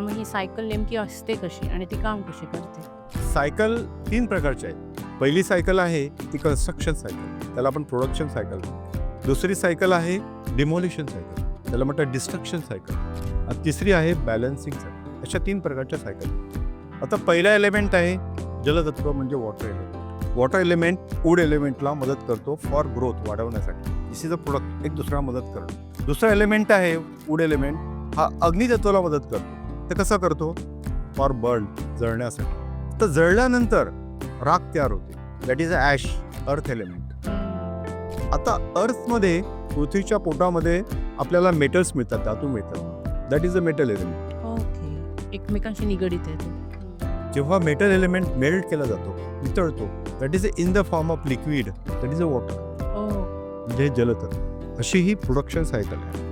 पण मग ही सायकल नेमकी असते कशी आणि ती काम कशी करते? सायकल तीन प्रकारची आहे पहिली सायकल आहे ती कन्स्ट्रक्शन सायकल. त्याला आपण प्रोडक्शन सायकल दुसरी सायकल आहे डिमोलिशन सायकल. त्याला म्हणतात डिस्ट्रक्शन सायकल. आणि तिसरी आहे बॅलन्सिंग सायकल. अशा तीन प्रकारच्या सायकल आता पहिला एलिमेंट आहे जलतत्व म्हणजे water element water element food एलिमेंटला मदत करतो फॉर ग्रोथ वाढवण्यासाठी. दिस इज अ प्रोडक्ट एक दुसरा मदत करणं दुसरा एलिमेंट आहे फूड एलिमेंट हा अग्नितत्वाला मदत करतो. ते कसं करतो? फॉर बर्न जळण्यासाठी. तर जळल्यानंतर राख तयार होते. That is a ash earth element आता अर्थमध्ये पृथ्वीच्या पोटामध्ये आपल्याला मेटल्स मिळतात धातू मिळतात. That is a metal element okay एकमेकांशी निगडीत आहे जेव्हा मेटल एलिमेंट मेल्ट केला जातो वितळतो that is in the form of liquid that is a water म्हणजे जलतत्व अशी ही प्रोडक्शन सायकल आहे.